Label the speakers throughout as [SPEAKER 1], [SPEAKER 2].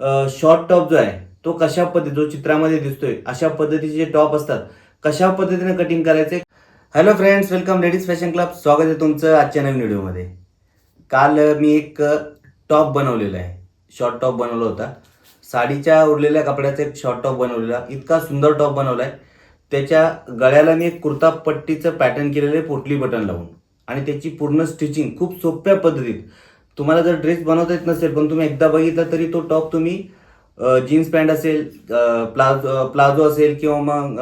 [SPEAKER 1] Short top जो आहे तो कशा पद्धती जो चित्रामध्ये दिसतोय अशा पद्धतीचे जे टॉप असतात कशा पद्धतीने कटिंग करायचे? Hello friends welcome ladies fashion club स्वागत आहे तुमचं आजच्या नवीन व्हिडिओमध्ये. काल मी एक टॉप बनवलेला आहे. शॉर्ट टॉप बनवला होता. साडीच्या उरलेल्या कपड्याचा एक शॉर्ट टॉप बनवलेला. इतका सुंदर टॉप बनवला आहे. त्याच्या गळ्याला मी एक कुर्ता पट्टीचं पॅटर्न केलेलं आहे पोटली बटन लावून. आणि त्याची पूर्ण स्टिचिंग खूप सोप्या पद्धतीत. तुम्हाला जर ड्रेस बनवता येत नसेल पण तुम्ही एकदा बघितला तरी तो टॉप तुम्ही जीन्स पॅन्ट असेल प्लाझो प्लाझो असेल किंवा मग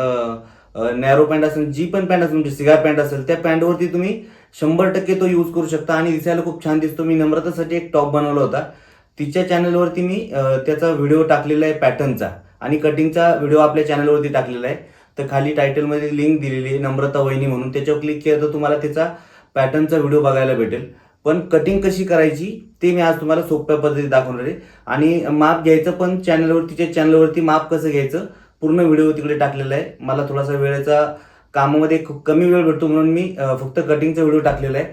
[SPEAKER 1] नॅरो पॅन्ट असेल जी पण पॅन्ट असेल म्हणजे सिगार पॅन्ट असेल त्या पॅन्टवरती तुम्ही शंभर टक्के तो यूज करू शकता. आणि दिसायला खूप छान दिसतो. मी नम्रतासाठी एक टॉप बनवला होता. तिच्या चॅनलवरती मी त्याचा व्हिडिओ टाकलेला आहे पॅटर्नचा आणि कटिंगचा व्हिडिओ आपल्या चॅनलवरती टाकलेला आहे. तर खाली टायटलमध्ये लिंक दिलेली आहे नम्रता वहिनी म्हणून. त्याच्यावर क्लिक केलं तर तुम्हाला त्याचा पॅटर्नचा व्हिडिओ बघायला भेटेल. पण कटिंग कशी करायची ते मी आज तुम्हाला सोप्या पद्धतीत दाखवणार आहे. आणि माप घ्यायचं पण चॅनलवरतीच्या चॅनलवरती माप कसं घ्यायचं पूर्ण व्हिडिओ तिकडे टाकलेला आहे. मला थोडासा वेळेचा कामामध्ये खूप कमी वेळ भेटतो म्हणून मी फक्त कटिंगचा व्हिडिओ टाकलेला आहे.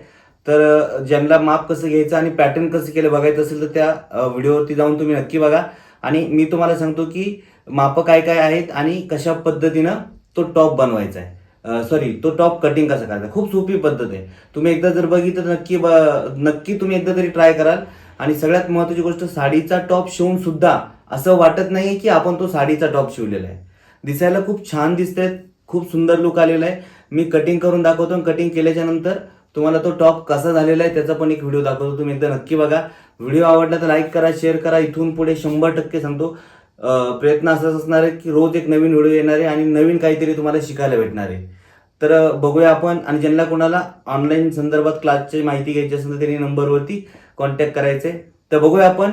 [SPEAKER 1] तर ज्यांना माप कसं घ्यायचं आणि पॅटर्न कसं केलं बघायचं असेल तर त्या व्हिडिओवरती जाऊन तुम्ही नक्की बघा. आणि मी तुम्हाला सांगतो की मापं काय काय आहेत आणि कशा पद्धतीनं तो टॉप बनवायचा आहे. सॉरी तो टॉप कटिंग कसं करायचा खूप सोपी पद्धत आहे. तुम्ही एकदा जर बघितलं तर नक्की ब- नक्की तुम्ही एकदा तरी ट्राय कराल. आणि सगळ्यात महत्त्वाची गोष्ट साडीचा टॉप शिवून सुद्धा असं वाटत नाही की आपण तो साडीचा टॉप शिवलेला आहे. दिसायला खूप छान दिसतंय खूप सुंदर लुक आलेला आहे. मी कटिंग करून दाखवतो कटिंग केल्याच्यानंतर तुम्हाला तो टॉप कसा झालेला आहे त्याचा पण एक व्हिडिओ दाखवतो. तुम्ही एकदा नक्की बघा. व्हिडिओ आवडला तर लाईक करा शेअर करा. इथून पुढे शंभर टक्के सांगतो. प्रयत्न असाच असणार आहे की रोज एक नवीन व्हिडिओ येणार आहे आणि नवीन काहीतरी तुम्हाला शिकायला भेटणार. आहे तर बघूया आपण आणि ज्यांना कोणाला ऑनलाईन संदर्भात क्लासची माहिती घ्यायची असेल तर त्यांनी नंबरवरती कॉन्टॅक्ट करायचे. तर बघूया आपण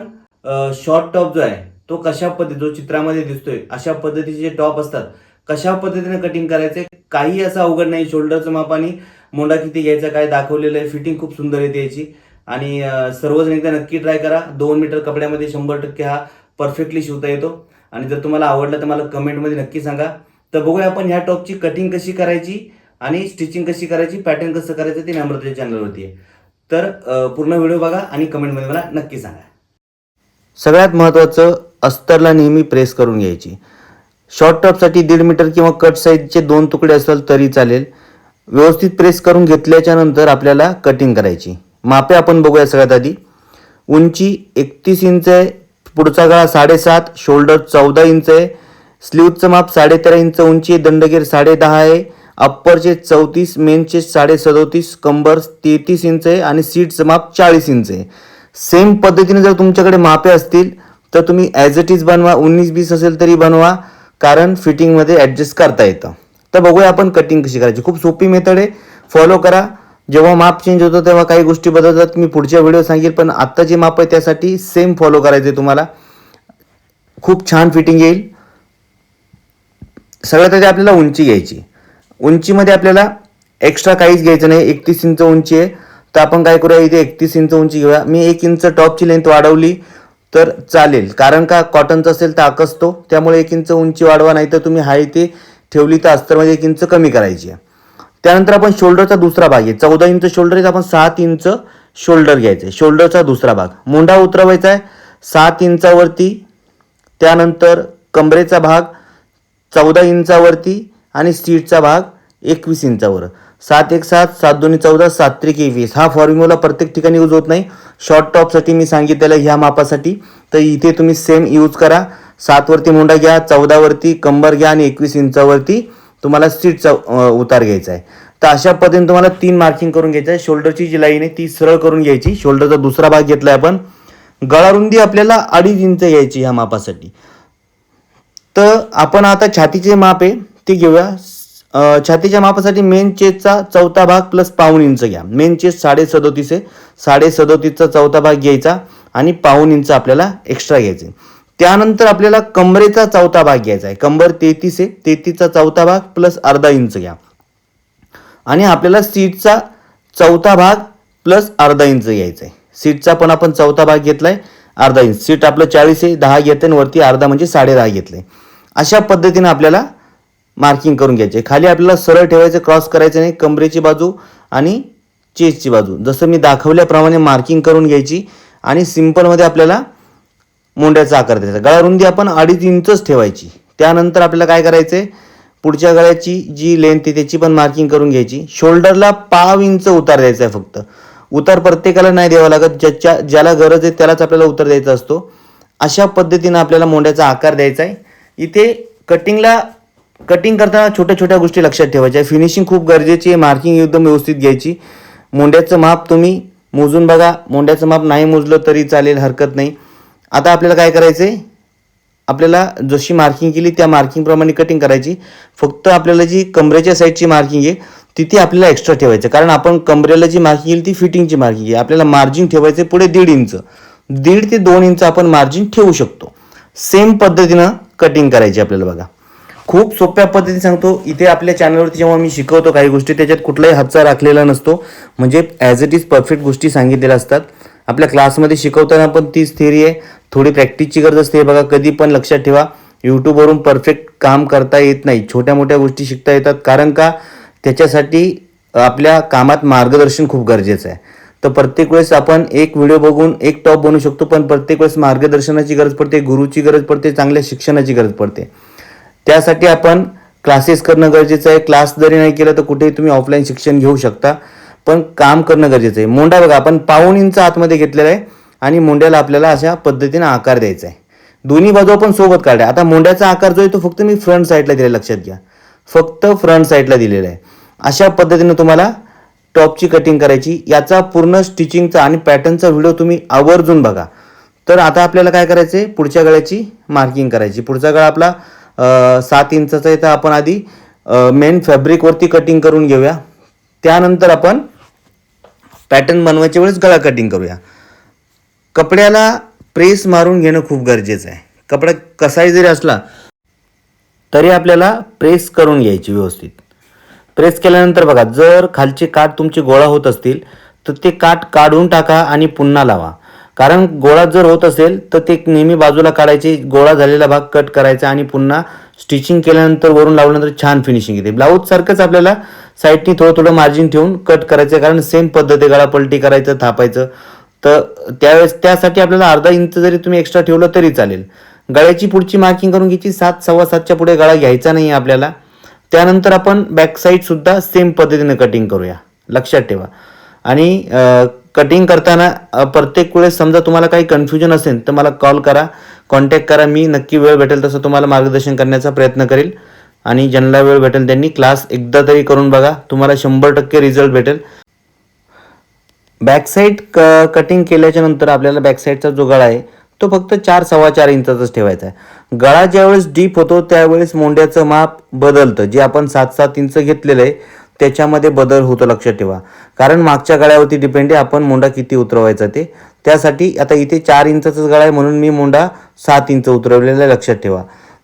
[SPEAKER 1] शॉर्ट टॉप जो आहे तो कशा पद्धती जो चित्रामध्ये दिसतोय अशा पद्धतीचे जे टॉप असतात कशा पद्धतीने कटिंग करायचे काही असं अवघड नाही. शोल्डरचं माप आणि मोंडा किती घ्यायचा काय दाखवलेलं आहे फिटिंग खूप सुंदर येते याची आणि सर्वजण एकदा नक्की ट्राय करा. दोन मीटर कपड्यामध्ये शंभर टक्के हा परफेक्टली शिवता येतो. आणि जर तुम्हाला आवडलं तर मला कमेंटमध्ये नक्की सांगा. तर बघूया आपण ह्या टॉपची कटिंग कशी करायची आणि स्टिचिंग कशी करायची पॅटर्न कसं करायचं ते नम्रतेच्या चॅनलवरती आहे. तर पूर्ण व्हिडिओ बघा आणि कमेंटमध्ये मला नक्की सांगा. सगळ्यात महत्त्वाचं अस्तरला नेहमी प्रेस करून घ्यायची. शॉर्ट टॉपसाठी दीड मीटर किंवा कट साईजचे दोन तुकडे असेल तरी चालेल. व्यवस्थित प्रेस करून घेतल्याच्या नंतर आपल्याला कटिंग करायची. मापे आपण बघूया सगळ्यात आधी. उंची एकतीस इंच आहे पुढचा गळा साडेसात शोल्डर चौदा इंच आहे. स्लीवचं माप साडेतेरा इंच उंची दंडगीर साडे दहा आहे अप्परचे चौतीस मेनचे साडे सदोतीस कंबर तेहतीस इंच आहे आणि सीटचं माप चाळीस इंच आहे. सेम पद्धतीने जर तुमच्याकडे मापे असतील तर तुम्ही ॲज इट इज बनवा. उन्नीस बीस असेल तरी बनवा कारण फिटिंगमध्ये ॲडजस्ट करता येतं. तर बघूया आपण कटिंग कशी करायची. खूप सोपी मेथड आहे. फॉलो करा. जेव्हा माप चेंज होतं तेव्हा काही गोष्टी बदलतात. मी पुढच्या व्हिडिओ सांगेल पण आत्ता जे माप आहे त्यासाठी सेम फॉलो करायचे तुम्हाला. खूप छान फिटिंग येईल. सगळ्यात आधी आपल्याला उंची घ्यायची. उंचीमध्ये आपल्याला एक्स्ट्रा काहीच घ्यायचं नाही. एकतीस इंच उंची आहे. तर आपण काय करूया इथे एकतीस इंच उंची घेऊया. मी एक इंच टॉपची लेंथ वाढवली तर चालेल. कारण का कॉटनचं असेल तर आकसतो. त्यामुळे एक इंच उंची वाढवा नाही तर तुम्ही हाय ते ठेवली तर अस्तरमध्ये एक इंच कमी करायची आहे. त्यानंतर आपण शोल्डरचा दुसरा भाग आहे. चौदा इंच शोल्डर आहे आपण सात इंच शोल्डर घ्यायचं आहे. शोल्डरचा दुसरा भाग. मुंडा उतरवायचा आहे. सात इंचावरती त्यानंतर कमरेचा भाग चौदा इंचावरती आणि सीटचा भाग एकवीस इंचावर. सात एक सात सात दोन्ही चौदा सात त्रिक एकवीस. हा फॉर्म्युला प्रत्येक ठिकाणी यूज होत नाही. शॉर्ट टॉपसाठी मी सांगितलेलं ह्या मापासाठी. तर इथे तुम्ही सेम यूज करा. सातवरती मुंडा घ्या चौदावरती कंबर घ्या आणि एकवीस इंचावरती तुम्हाला सीटचा उतार घ्यायचा आहे. तर अशा पद्धतीने तुम्हाला तीन मार्किंग करून घ्यायचं आहे. शोल्डरची जी लाईन आहे ती सरळ करून घ्यायची. शोल्डरचा दुसरा भाग घेतला आपण. गळारुंदी आपल्याला अडीच इंच घ्यायची ह्या मापासाठी. तर आपण आता छातीचे माप आहे ते घेऊया. छातीच्या मापासाठी मेन चेस्टचा चौथा भाग प्लस पाऊन इंच घ्या. मेन चेस्ट साडे सदोतीस आहे. साडे सदोतीसचा चौथा भाग घ्यायचा आणि पाऊन इंच आपल्याला एक्स्ट्रा घ्यायचे त्यानंतर आपल्याला कमरेचा चौथा भाग घ्यायचा आहे. कंबर तेहतीस आहे. तेहतीसचा चौथा भाग प्लस अर्धा इंच घ्या. आणि आपल्याला सीटचा चौथा भाग प्लस अर्धा इंच घ्यायचा आहे. सीटचा पण आपण चौथा भाग घेतलाय अर्धा इंच. सीट आपलं चाळीस आहे दहा घेते आणि वरती अर्धा म्हणजे साडे दहा घेतलंय अशा पद्धतीने आपल्याला मार्किंग करून घ्यायचे खाली आपल्याला सरळ ठेवायचं क्रॉस करायचं नाही. कमरेची बाजू आणि चेस्टची बाजू. जसं मी दाखवल्याप्रमाणे मार्किंग करून घ्यायची आणि सिम्पलमध्ये आपल्याला मोंड्याचा आकार द्यायचा गळा रुंदी आपण अडीच इंचच ठेवायची. त्यानंतर आपल्याला काय करायचं आहे पुढच्या गळ्याची जी लेंथ आहे त्याची पण मार्किंग करून घ्यायची. शोल्डरला पाव इंच उतार द्यायचा आहे फक्त. उतार प्रत्येकाला नाही द्यावा लागत. ज्याच्या ज्याला गरज आहे त्यालाच आपल्याला उतार द्यायचा असतो. अशा पद्धतीनं आपल्याला मोंड्याचा आकार द्यायचा आहे. इथे कटिंगला कटिंग करताना छोट्या छोट्या गोष्टी लक्षात ठेवायच्या. फिनिशिंग खूप गरजेची आहे. मार्किंग एकदम व्यवस्थित घ्यायची. मोंड्याचं माप तुम्ही मोजून बघा. मोंड्याचं माप नाही मोजलं तरी चालेल हरकत नाही. आता आपल्याला काय करायचं आहे आपल्याला जशी मार्किंग केली त्या मार्किंगप्रमाणे कटिंग करायची. फक्त आपल्याला जी कमरेच्या साईडची मार्किंग आहे तिथे आपल्याला एक्स्ट्रा ठेवायचं. कारण आपण कमरेला जी मार्किंग केली ती फिटिंगची मार्किंग आहे. आपल्याला मार्जिन ठेवायचं पुढे दीड इंच. दीड ते दोन इंच आपण मार्जिन ठेवू शकतो. सेम पद्धतीनं कटिंग करायची आपल्याला बघा. खूप सोप्या पद्धतीने सांगतो इथे आपल्या चॅनलवरती जेव्हा मी शिकवतो काही गोष्टी त्याच्यात कुठलाही हातचा राखलेला नसतो. म्हणजे ॲज इट इज परफेक्ट गोष्टी सांगितलेल्या असतात. आपल्या क्लासमध्ये शिकवताना पण तीच थेरी आहे. थोडी प्रॅक्टिसची गरज असते. बघा कधी पण लक्षात ठेवा यूट्यूबवरून परफेक्ट काम करता येत नाही. छोट्या मोठ्या गोष्टी शिकता येतात. कारण का? त्याच्यासाठी आपल्या कामात मार्गदर्शन खूप गरजेचं आहे. तर प्रत्येक वेळेस आपण एक व्हिडिओ बघून एक टॉप बनवू शकतो पण प्रत्येक वेळेस मार्गदर्शनाची गरज पडते गुरुची गरज पडते चांगल्या शिक्षणाची गरज पडते. त्यासाठी आपण क्लासेस करणं गरजेचं आहे. क्लास जरी नाही केलं तर कुठेही तुम्ही ऑफलाईन शिक्षण घेऊ शकता. पण काम करणं गरजेचं आहे. मोंडा बघा आपण पाहुणींचा इंच आतमध्ये घेतलेला आहे. आणि मुंड्याला आपल्याला अशा पद्धतीने आकार द्यायचा आहे. दोन्ही बाजू आपण सोबत काढल्या आता मुंड्याचा आकार जो आहे तो फक्त मी फ्रंट साईडला दिला लक्षात घ्या. फक्त फ्रंट साईडला दिलेला आहे. अशा पद्धतीने तुम्हाला टॉपची कटिंग करायची. याचा पूर्ण स्टिचिंगचा आणि पॅटर्नचा व्हिडिओ तुम्ही आवर्जून बघा. तर आता आपल्याला काय करायचं आहे? पुढच्या गळ्याची मार्किंग करायची. पुढचा गळा आपला सात इंचाचा आहे. तर आपण आधी मेन फॅब्रिकवरती कटिंग करून घेऊया. त्यानंतर आपण पॅटर्न बनवायच्या वेळेस गळा कटिंग करूया. कपड्याला प्रेस मारून घेणं खूप गरजेचं आहे. कपडा कसाही जरी असला तरी आपल्याला प्रेस करून घ्यायची व्यवस्थित. प्रेस केल्यानंतर बघा जर खालचे काठ तुमचे गोळा होत असतील तर ते काठ काढून टाका आणि पुन्हा लावा. कारण गोळा जर होत असेल तर ते नेहमी बाजूला काढायचे गोळा झालेला भाग कट करायचा आणि पुन्हा स्टिचिंग केल्यानंतर वरून लावल्यानंतर छान फिनिशिंग येते. ब्लाऊजसारखंच आपल्याला साईडनी थोडं थोडं मार्जिन ठेवून कट करायचं कारण सेम पद्धती गळा पलटी करायचं थापायचं. तर त्यावेळेस त्यासाठी आपल्याला अर्धा इंच जरी तुम्ही एक्स्ट्रा ठेवलं तरी चालेल. गळ्याची पुढची मार्किंग करून घ्यायची सात सव्वा सातच्या पुढे गळा घ्यायचा नाही आपल्याला. त्यानंतर आपण बॅक साईड सुद्धा सेम पद्धतीने कटिंग करूया. लक्षात ठेवा. आणि कटिंग करताना प्रत्येक वेळेस समजा तुम्हाला काही कन्फ्युजन असेल तर मला कॉल करा कॉन्टॅक्ट करा. मी नक्की वेळ भेटेल तसं तुम्हाला मार्गदर्शन करण्याचा प्रयत्न करेल. आणि ज्यांना वेळ भेटेल त्यांनी क्लास एकदा तरी करून बघा. तुम्हाला शंभर टक्के रिझल्ट भेटेल. बॅकसाईड क कटिंग केल्याच्यानंतर आपल्याला बॅकसाईडचा जो गळा आहे तो फक्त चार सव्वा चार इंचाचाच ठेवायचा आहे. गळा ज्यावेळेस डीप होतो त्यावेळेस मोंड्याचं माप बदलतं. जे आपण सात सात इंच घेतलेलं आहे त्याच्यामध्ये बदल होतो लक्षात ठेवा. कारण मागच्या गळ्यावरती डिपेंड आहे आपण मोंडा किती उतरवायचा ते. त्यासाठी आता इथे चार इंचाचाच गळा आहे म्हणून मी मोंडा सात इंच उतरवलेला आहे लक्षात ठेवा.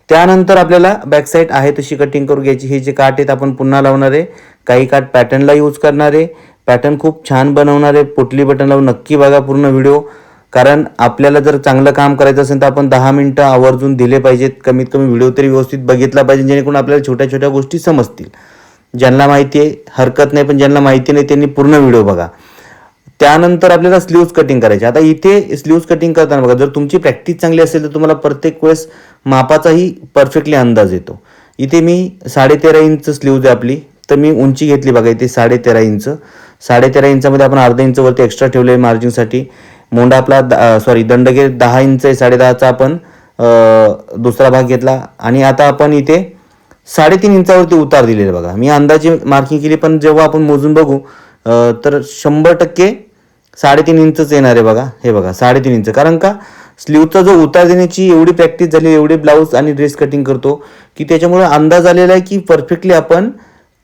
[SPEAKER 1] त्यानंतर आपल्याला बॅकसाईड आहे तशी कटिंग करून घ्यायची. हे जे काठ आहेत आपण पुन्हा लावणार आहे. काही काठ पॅटर्नला यूज करणार आहे. पॅटर्न खूप छान बनवणार आहे पोटली बटन लावून नक्की बघा पूर्ण व्हिडिओ कारण आपल्याला जर चांगलं काम करायचं असेल तर आपण दहा मिनटं आवर्जून दिले पाहिजेत. कमीत कमी व्हिडिओ तरी व्यवस्थित बघितला पाहिजे जेणेकरून आपल्याला छोट्या छोट्या गोष्टी समजतील. ज्यांना माहिती आहे हरकत नाही पण ज्यांना माहिती नाही त्यांनी पूर्ण व्हिडिओ बघा. त्यानंतर आपल्याला स्लीव्ज कटिंग करायची. आता इथे स्लीव्ज कटिंग करताना बघा जर तुमची प्रॅक्टिस चांगली असेल तर तुम्हाला प्रत्येक वेळेस मापाचाही परफेक्टली अंदाज येतो. इथे मी साडेतेरा इंच स्लीव्ज आहे आपली. तर मी उंची घेतली बघा इथे साडेतेरा इंच. साडेतेरा इंचामध्ये आपण अर्धा इंचवरती एक्स्ट्रा ठेवले आहे मार्जिनसाठी मोंडा आपला सॉरी दंडगे दहा इंच आहे साडेदहाचा आपण दुसरा भाग घेतला. आणि आता आपण इथे साडेतीन इंचावरती उतार दिलेला बघा. मी अंदाजे मार्किंग केली पण जेव्हा आपण मोजून बघू तर शंभर टक्के साडेतीन इंचच येणार आहे बघा. हे बघा साडेतीन इंच. कारण का? स्लीवचा जो उतार देण्याची एवढी प्रॅक्टिस झाली एवढी ब्लाऊज आणि ड्रेस कटिंग करतो की त्याच्यामुळे अंदाज आलेला आहे की परफेक्टली आपण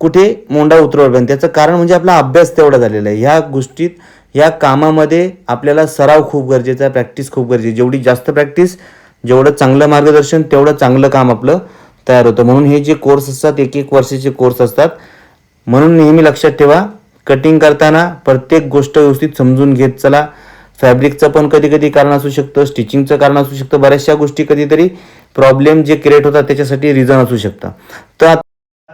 [SPEAKER 1] कुठे मोंडा उतरवला त्याचं कारण म्हणजे आपला अभ्यास तेवढा झालेला आहे. ह्या गोष्टीत ह्या कामामध्ये आपल्याला सराव खूप गरजेचा आहे प्रॅक्टिस खूप गरजेची जेवढी जास्त प्रॅक्टिस जेवढं चांगलं मार्गदर्शन तेवढं चांगलं काम आपलं तयार होतं. म्हणून हे जे कोर्स असतात एक एक वर्षाचे कोर्स असतात म्हणून नेहमी लक्षात ठेवा कटिंग करताना प्रत्येक गोष्ट व्यवस्थित समजून घेत चला. फॅब्रिकचं पण कधी कधी कारण असू शकतं स्टिचिंगचं कारण असू शकतं बऱ्याचशा गोष्टी कधीतरी प्रॉब्लेम जे क्रिएट होतात त्याच्यासाठी रिझन असू शकतं. तर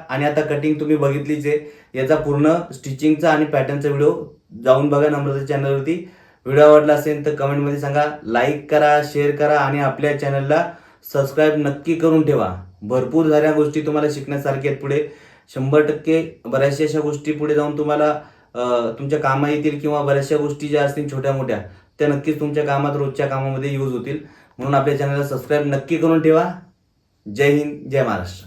[SPEAKER 1] आणि आता कटिंग तुम्ही बघितलीच आहे याचा पूर्ण स्टिचिंगचा आणि पॅटर्नचा व्हिडिओ जाऊन बघा नम्रता चॅनलवरती व्हिडिओ आवडला असेल तर कमेंटमध्ये सांगा. लाईक करा शेअर करा आणि आपल्या चॅनलला सबस्क्राईब नक्की करून ठेवा. भरपूर साऱ्या गोष्टी तुम्हाला शिकण्यासारख्या आहेत पुढे. शंभर टक्के बऱ्याचशा अशा गोष्टी पुढे जाऊन तुम्हाला तुमच्या कामा येतील किंवा बऱ्याचशा गोष्टी ज्या असतील छोट्या मोठ्या त्या नक्कीच तुमच्या कामात रोजच्या कामामध्ये यूज होतील. म्हणून आपल्या चॅनलला सबस्क्राईब नक्की करून ठेवा. जय हिंद जय महाराष्ट्र.